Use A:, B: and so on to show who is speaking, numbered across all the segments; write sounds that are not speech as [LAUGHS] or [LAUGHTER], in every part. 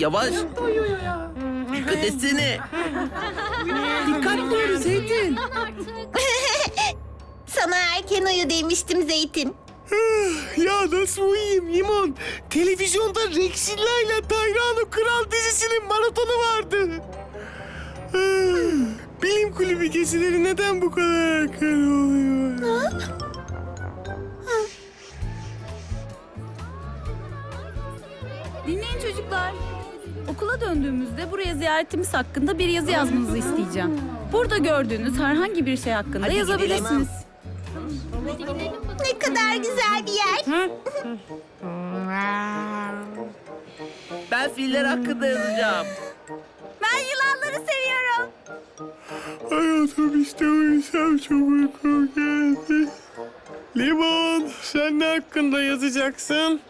A: Günaydın.
B: Ya yavaş. Dikkat etsene.
A: Dikkatli ol Zeytin. [LAUGHS]
C: Sana erken uyu demiştim Zeytin.
A: Ya nasıl uyuyayım Limon? Televizyonda Rexilla ile Tayran'ın Kral dizisinin maratonu vardı. Bilim kulübü geceleri neden bu kadar erken oluyor?
D: Okula döndüğümüzde buraya ziyaretimiz hakkında bir yazı yazmanızı isteyeceğim. Burada gördüğünüz herhangi bir şey hakkında
B: Hadi
D: yazabilirsiniz.
C: Ne kadar güzel bir yer.
B: Ben filler hakkında yazacağım.
D: Ben yılanları seviyorum.
A: Hayatım işte uyusam çok uykum geldi. Limon sen ne hakkında yazacaksın?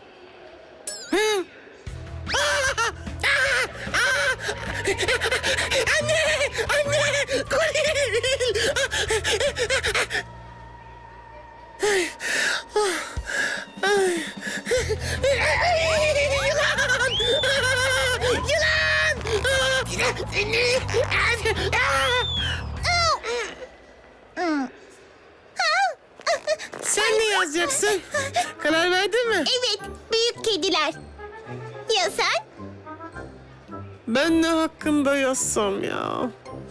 A: [LAUGHS] Anne! Anne! Kolil! Yılan! Yılan! Sen ne yazacaksın? Karar verdin mi?
C: Evet, büyük kediler. Ya sen?
A: Ben ne hakkında yazsam ya?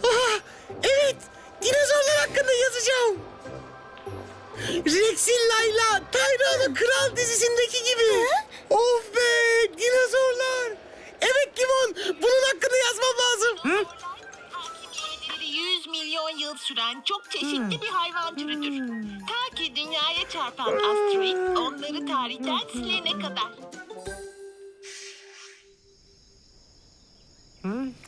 A: Aha, evet, dinozorlar hakkında yazacağım. Rexilla ile Tyra'nın Kral dizisindeki gibi. Of be, dinozorlar. Evet Limon, bunun hakkında yazmam lazım. Hı?
E: Hakimiyetleri 100 milyon yıl süren çok çeşitli bir hayvan türüdür. Ta ki dünyaya çarpan asteroid onları tarihten silene kadar.
A: Rexilla!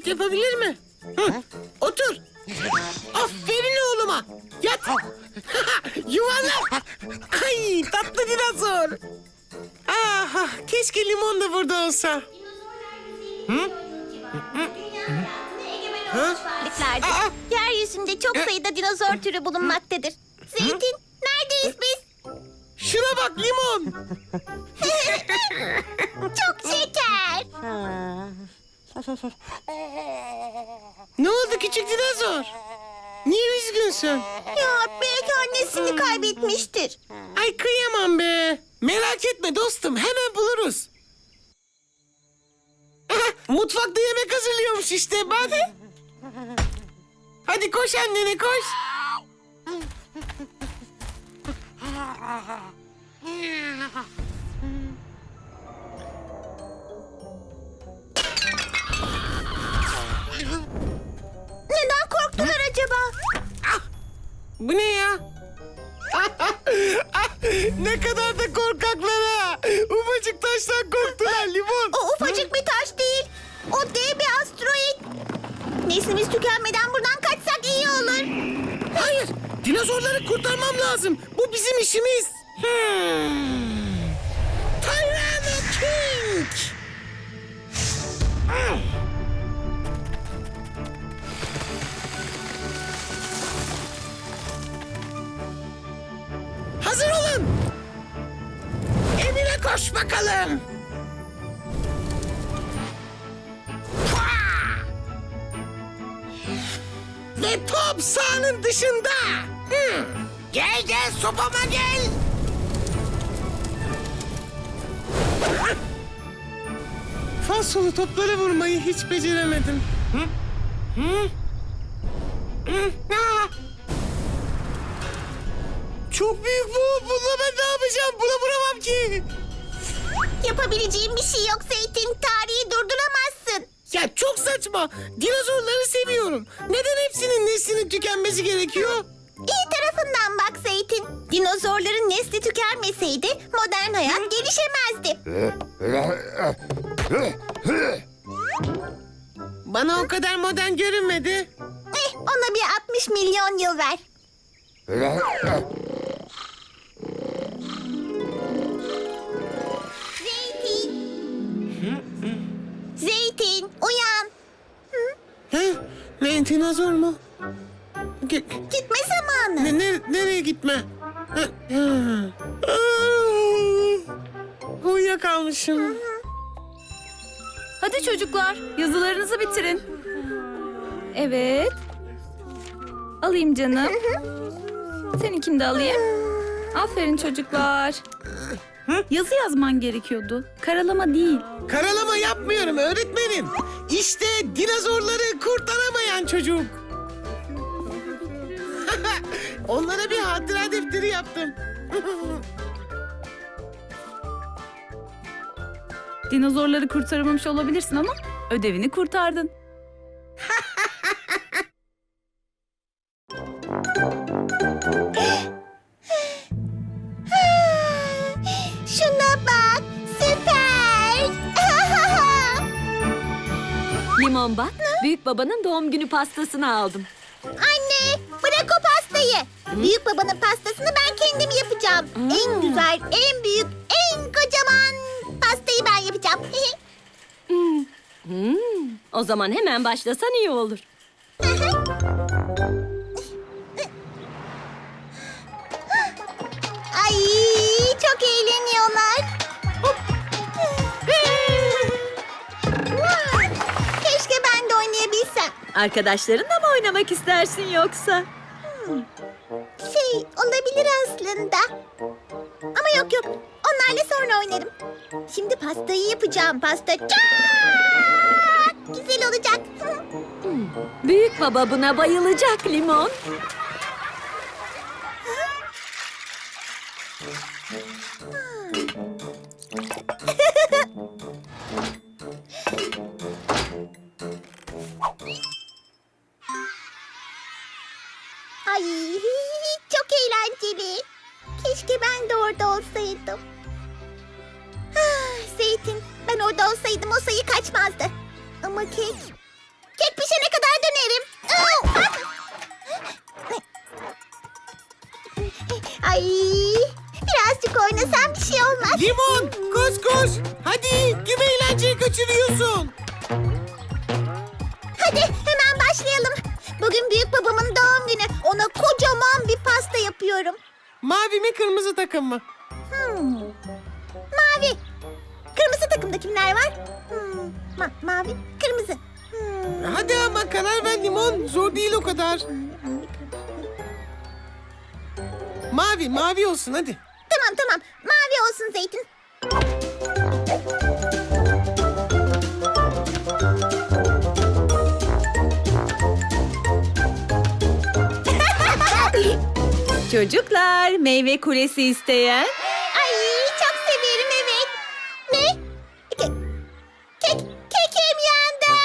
A: Hareket yapabilir mi? Hı, otur. Aferin oğluma. Yat. [LAUGHS] Yuvarlak. Ay tatlı dinozor. Ah, keşke limon da burada olsa.
C: Varlıklarda
A: Aa!
C: yeryüzünde çok sayıda dinozor türü bulunmaktadır. Zeytin, neredeyiz biz?
A: Şuna bak limon. [LAUGHS]
C: Çok şeker.
A: Ne oldu küçük dinozor? Niye üzgünsün?
C: Ya belki annesini kaybetmiştir.
A: Ay kıyamam be. Merak etme dostum hemen buluruz. Mutfakta yemek hazırlıyormuş işte bak. Hadi koş annene koş.
C: Neden korktular acaba?
A: Bu ne ya? [LAUGHS] ne kadar da vurmayı hiç beceremedim. Hı? Hı? Hı? Aa! çok büyük bu. Bununla ben ne yapacağım? Buna vuramam ki.
C: Yapabileceğim bir şey yok Zeytin. Tarihi durduramazsın.
A: Ya çok saçma. Dinozorları seviyorum. Neden hepsinin neslinin tükenmesi gerekiyor?
C: İyi tarafından bak Zeytin. Dinozorların nesli tükenmeseydi modern hayat gelişemezdi.
A: Bana o kadar modern görünmedi.
C: Eh, ona bir 60 milyon yıl ver. Zeytin. Zeytin uyan.
A: He? Ne dinozor mu? Ge-
C: Gitme zamanı.
A: ne, ne- nereye gitme? Ha, ha. Aa, Uyuyakalmışım.
D: Hadi çocuklar yazılarınızı bitirin. Evet. Alayım canım. Seninkini de alayım. Aferin çocuklar. Yazı yazman gerekiyordu. Karalama değil.
A: Karalama yapmıyorum öğretmenim. İşte dinozorları kurtaramayan çocuk. [LAUGHS] Onlara bir hatıra defteri yaptım. [LAUGHS]
D: Dinozorları kurtaramamış olabilirsin ama ödevini kurtardın. [LAUGHS]
C: Şuna bak. Süper. [LAUGHS]
F: Limon bak, büyük babanın doğum günü pastasını aldım.
C: Anne bırak o pastayı. Büyük babanın pastasını ben kendim yapacağım. En güzel, en büyük, en kocaman yapacağım.
F: O zaman hemen başlasan iyi olur.
C: Ay çok eğleniyorlar. Keşke ben de oynayabilsem.
F: Arkadaşlarınla mı oynamak istersin yoksa?
C: Şey olabilir aslında. Ama yok yok. Onlarla sonra oynarım. Şimdi pastayı yapacağım. Pasta çok güzel olacak.
F: Büyük baba buna bayılacak Limon.
C: Orada olsaydım. Ah, Zeytin ben orada olsaydım o sayı kaçmazdı. Ama kek... Kek pişene kadar dönerim. Au! Ay birazcık oynasam bir şey olmaz.
A: Limon koş koş. Hadi kim eğlenceyi kaçırıyorsun?
C: Hadi hemen başlayalım. Bugün büyük babamın doğum günü. Ona kocaman bir pasta yapıyorum.
A: Mavi mi kırmızı takım mı?
C: Hmm. Mavi. Kırmızı takımda kimler var? Hmm. Ma- mavi, kırmızı. Hmm.
A: Hadi ama karar ver limon. Zor değil o kadar.
C: Mavi, mavi, kırmızı.
A: Mavi mavi olsun hadi.
C: Tamam tamam. Mavi olsun Zeytin.
F: Çocuklar, meyve kulesi isteyen.
C: Ay çok severim evet. Ne? Kek. Kek. Kekim yandı. [LAUGHS]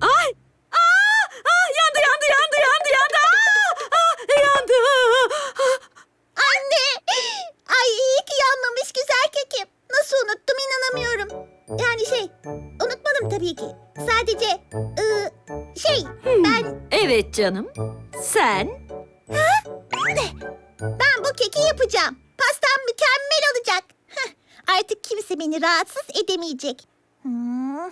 F: Ay! Aa! Aa! Yandı, yandı, yandı, yandı, yandı! Aa! Aa! Yandı! Aa! [GASPS]
C: Anne! Ay iyi ki yanmamış güzel kekim. Nasıl unuttum inanamıyorum. Yani şey, unutmadım tabii ki. Sadece, ıı, şey, ben,
F: Evet canım. Sen
C: ben bu keki yapacağım. Pastam mükemmel olacak. Heh, artık kimse beni rahatsız edemeyecek. Hmm.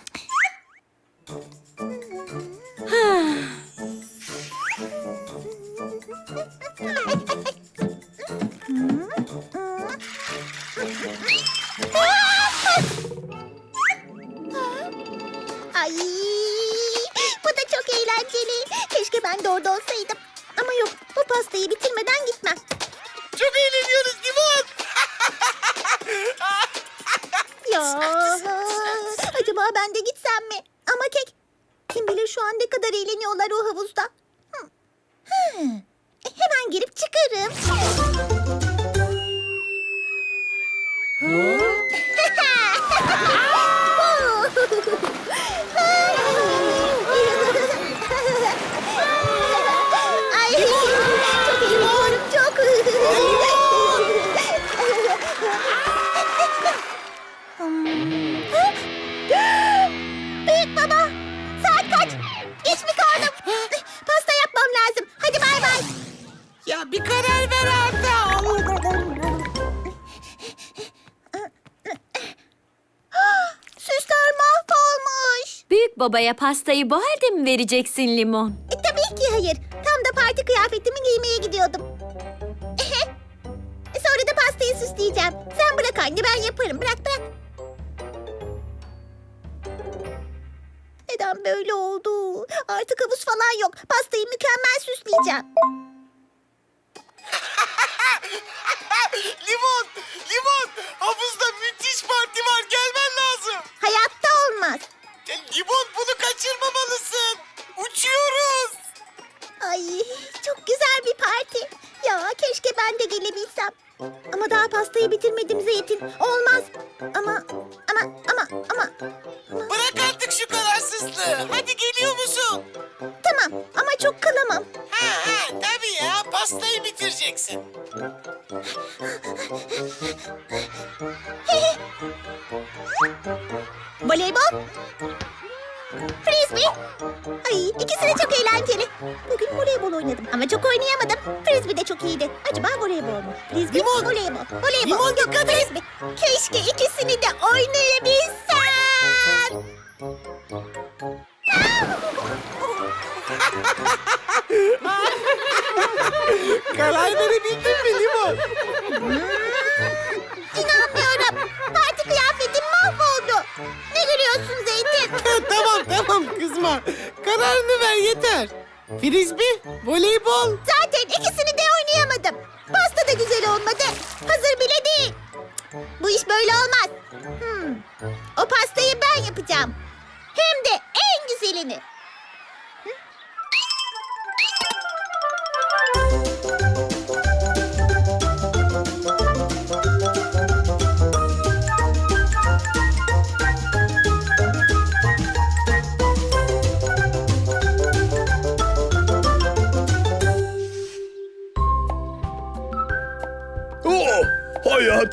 C: Ay, bu da çok eğlenceli. Keşke ben de orada olsaydım. Ama yok, bu pastayı bitirmeden gitmem.
A: Çok eğleniyoruz limon.
C: Ya, acaba ben de gitsem mi? Ama kek, kim bilir şu an ne kadar eğleniyorlar o havuzda. Hı. Hı. E, hemen girip çıkarım. Ay, [LAUGHS]
A: Ya bir karar ver Arda.
C: Süsler mahvolmuş.
F: Büyük babaya pastayı bu halde mi vereceksin limon?
C: E, tabii ki hayır. Tam da parti kıyafetimi giymeye gidiyordum. [LAUGHS] Sonra da pastayı süsleyeceğim. Sen bırak anne ben yaparım. Bırak bırak. Neden böyle oldu? Artık havuz falan yok. Pastayı mükemmel süsleyeceğim. [LAUGHS]
A: limon, limon. Havuzda müthiş parti var. Gelmen lazım.
C: Hayatta olmaz.
A: Ya, limon bunu kaçırmamalısın. Uçuyoruz.
C: Ay çok güzel bir parti. Ya keşke ben de gelebilsem. Ama daha pastayı bitirmedim Zeytin. Olmaz. Ama ama ama ama
A: Bırak artık şu kararsızlığı. Hadi geliyor musun?
C: tamam ama çok kalamam.
A: Ha ha tabii ya pastayı bitireceksin.
C: Voleybol. Frisbee. Ay ikisi de çok eğlenceli. Bugün voleybol oynadım ama çok oynayamadım. Frisbee de çok iyiydi. Acaba voleybol mu? Frisbee,
A: Limon.
C: voleybol. Voleybol.
A: Limon, dikkat et.
C: Frisbee. Keşke ikisini de oynayabilsem.
A: Yeter. Frisbee, voleybol.
C: Zaten ikisini de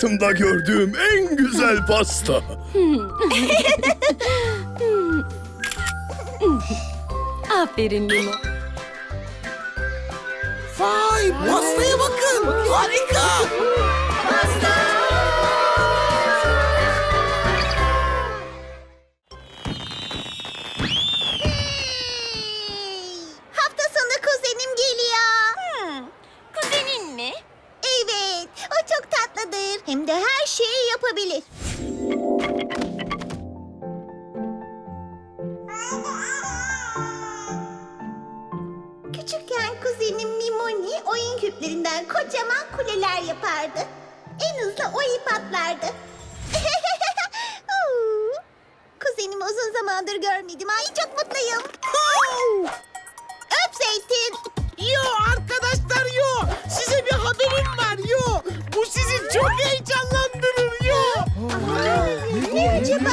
G: hayatımda gördüğüm en güzel pasta. [LAUGHS]
F: Aferin limon.
A: Vay pastaya bakın. Harika.
C: Oyun küplerinden kocaman kuleler yapardı. En hızlı o ip atlardı. [LAUGHS] Kuzenimi uzun zamandır görmedim. Ay çok mutluyum. Öp Zeytin.
A: Yo arkadaşlar yo. Size bir haberim var yo. Bu sizi çok heyecanlandırır yo.
C: Ne acaba?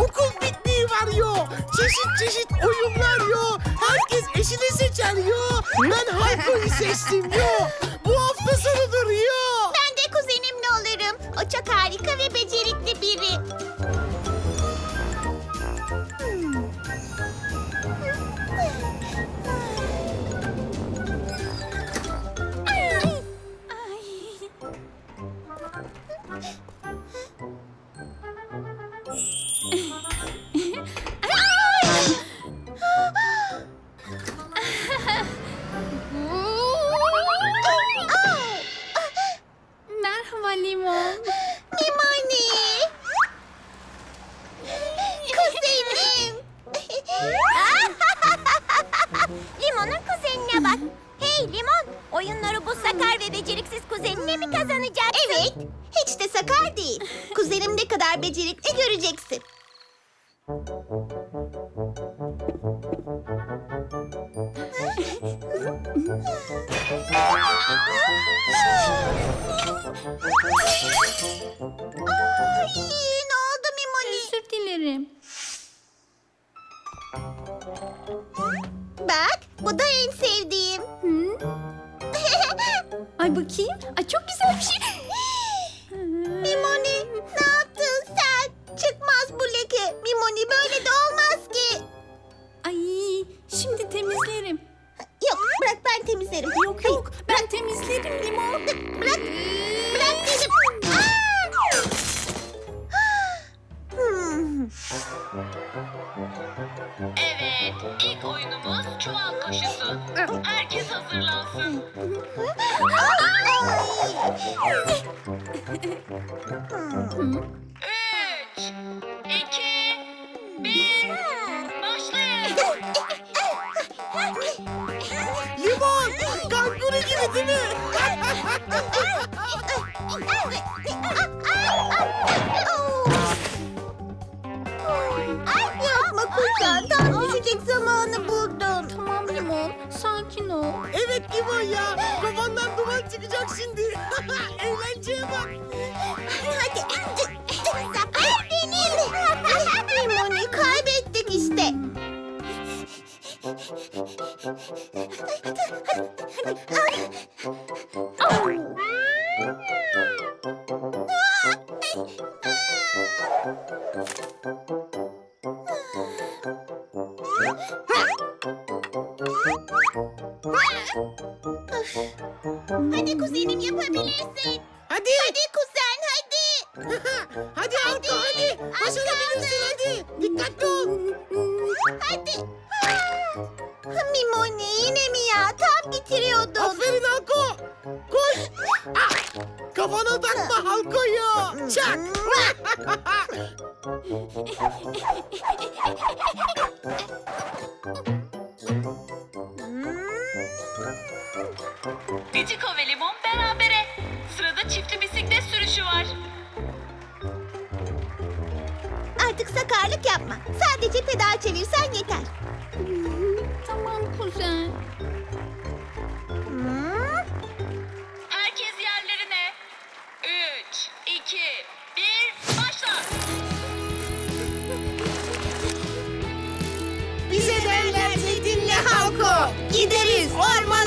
A: Okul pikniği var yo. Çeşit çeşit oyunlar yo. Herkes eşini seçer yo. Ben Hayko'yu seçtim yo.
C: Ay yapma kuzen. Tam düşecek zamanı buldum.
D: Tamam limon sakin ol.
A: Evet Limon ya. Kafandan duman çıkacak şimdi. Eğlenceye bak. [LAUGHS]
C: hadi.
A: Halka hadi. Başarabilirsin hadi. Dikkatli ol.
C: Hadi. Mimoni yine mi ya? Tam bitiriyordun.
A: Aferin Halko. Koş. Ah! Kafana takma Halko'yu. Çak. [LAUGHS] [LAUGHS] Gideriz. Ormana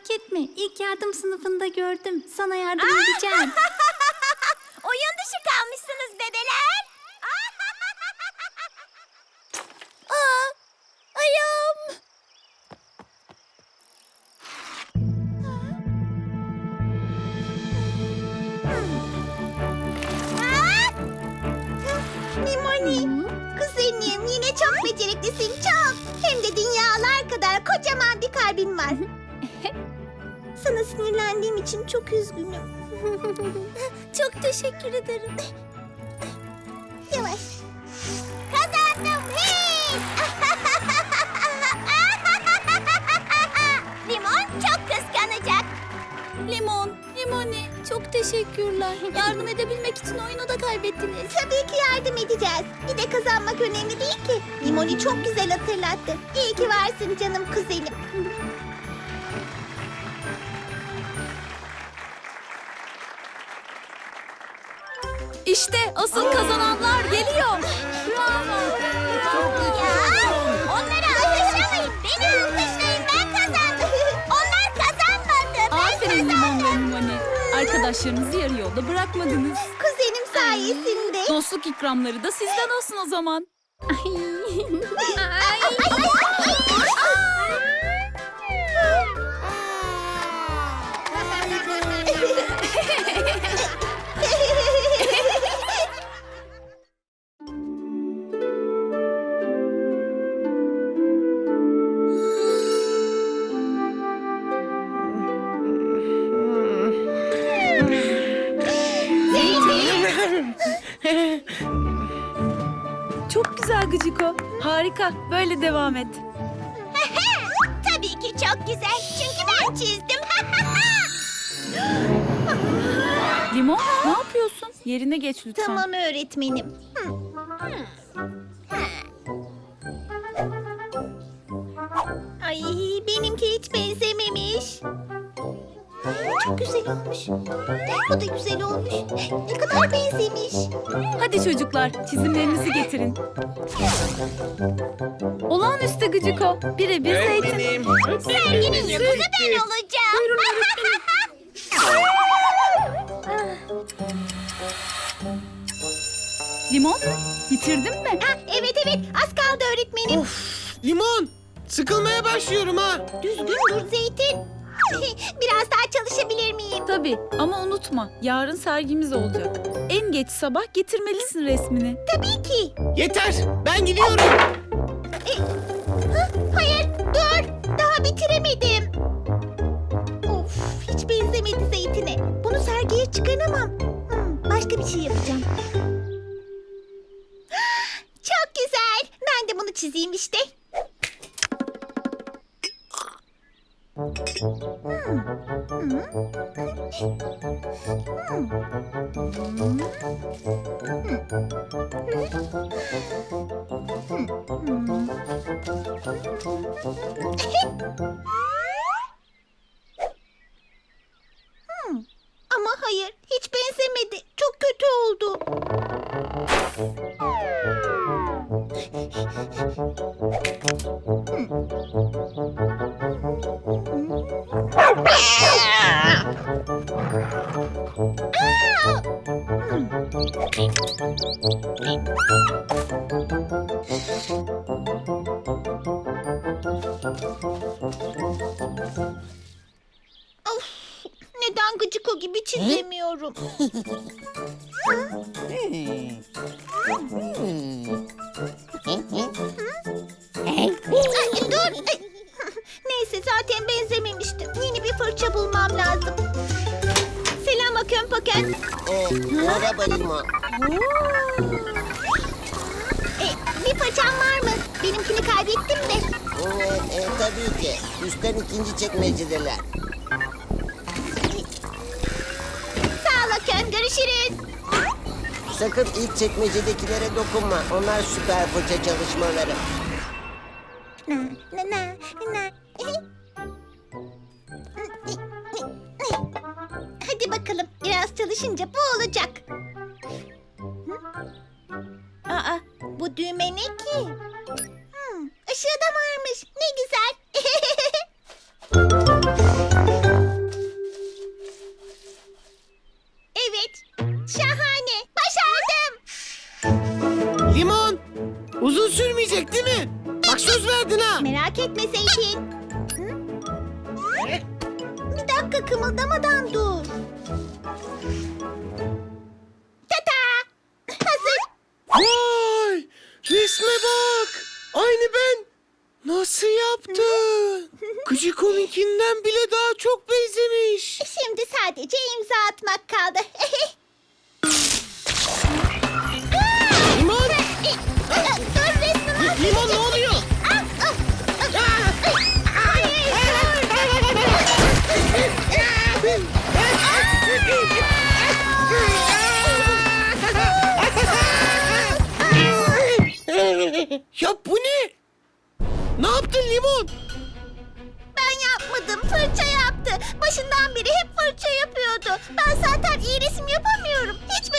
D: Merak etme. İlk yardım sınıfında gördüm. Sana yardım edeceğim. [LAUGHS]
C: Oyun dışı kalmışsınız bebeler. Aa, ayağım. Aa! Mimoni, kuzenim yine çok beceriklisin çok. Hem de dünyalar kadar kocaman bir kalbin var. Sana sinirlendiğim için çok üzgünüm. [LAUGHS] çok teşekkür ederim. Yavaş. Kazandım. Hey! [LAUGHS] Limon çok kıskanacak.
D: Limon, Limoni çok teşekkürler. Yardım edebilmek için oyunu da kaybettiniz.
C: Tabii ki yardım edeceğiz. Bir de kazanmak önemli değil ki. Limoni çok güzel hatırlattı. İyi ki varsın canım kuzenim.
D: İşte asıl kazananlar geliyor.
C: Ya, onları alkışlamayın. Beni alkışlayın. Ben kazandım. [LAUGHS] Onlar kazanmadı. Ben
D: Aferin Limon ve
C: kazandım.
D: Arkadaşlarınızı yarı yolda bırakmadınız.
C: Kuzenim sayesinde.
D: Dostluk ikramları da sizden olsun o zaman. Ay. [LAUGHS] Çok güzel Gıciko. Harika. Böyle devam et. [LAUGHS]
C: Tabii ki çok güzel. Çünkü ben çizdim. [LAUGHS]
D: Limon ne yapıyorsun? Yerine geç lütfen.
C: tamam öğretmenim. Hı. Ay olmuş. Bu da güzel olmuş. Ne kadar benzemiş.
D: Hadi çocuklar çizimlerinizi getirin. Olağanüstü Gıciko. Birebir zeytin.
B: Benim.
C: Serginin yıldızı ben olacağım.
D: Limon bitirdin mi?
C: Ah, evet evet az kaldı öğretmenim.
A: Limon, sıkılmaya başlıyorum ha.
C: Düzgün dur Zeytin. [LAUGHS] Biraz daha çalışabilir miyim?
D: Tabii ama unutma yarın sergimiz olacak. En geç sabah getirmelisin resmini.
C: Tabii ki.
A: Yeter, ben gidiyorum.
C: Hayır dur. Daha bitiremedim. Of hiç benzemedi Zeytin'e. Bunu sergiye çıkaramam. Hmm, başka bir şey yapacağım. [GASPS] Çok güzel. Ben de bunu çizeyim işte. Ama hayır hiç benzemedi. Çok kötü oldu. Of, neden gıcık o gibi çizemiyorum? Kaybettim de.
H: Ee, e, tabii ki. Üstten ikinci çekmecedeler.
C: Sağ ol Akön. Görüşürüz.
H: Sakın ilk çekmecedekilere dokunma. Onlar süper fırça çalışmaları.
C: Dakika kımıldamadan dur. Tata! Hazır.
A: Vay, resme bak. Aynı ben. Nasıl yaptın? [LAUGHS] Gıcıko'nunkinden bile daha çok benzemiş.
C: Şimdi sadece imza atmak kaldı. [LAUGHS]
A: Limon, [LAUGHS]
C: dur resmimi
A: limon ne oluyor? Ya bu ne? Ne yaptın limon?
C: Ben yapmadım. Fırça yaptı. Başından beri hep fırça yapıyordu. Ben zaten iyi resim yapamıyorum. Hiç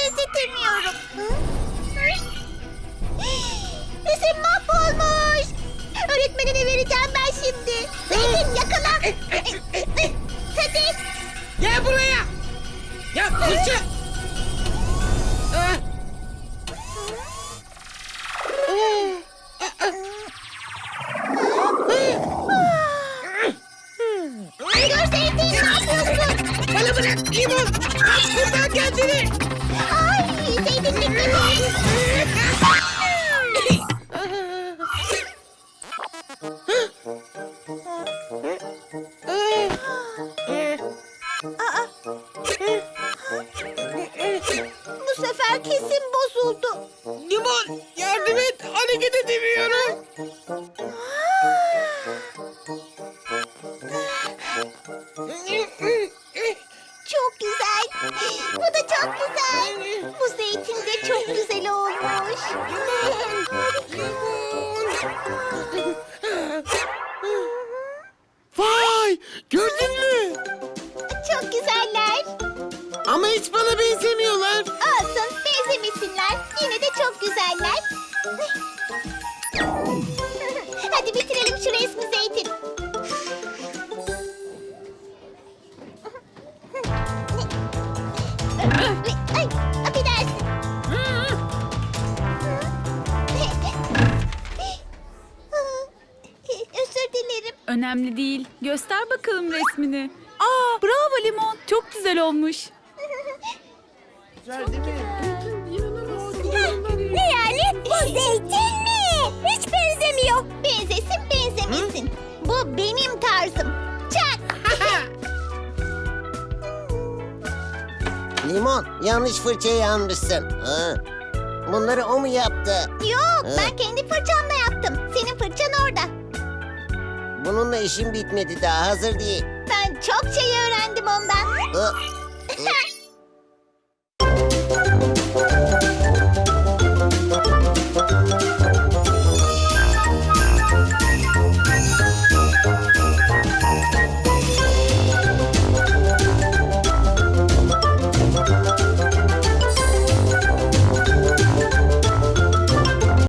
C: Ne yani? Bu zeytin mi? Hiç benzemiyor. Benzesin benzemesin. Bu benim tarzım. Çak. [LAUGHS]
H: Limon, yanlış fırçayı almışsın. Ha. Bunları o mu yaptı?
C: Yok
H: He.
C: ben kendi fırçamla yaptım. Senin fırçan orada.
H: Bununla işim bitmedi daha hazır değil.
C: Ben çok şey öğrendim ondan.
H: Hı, [LAUGHS] hı.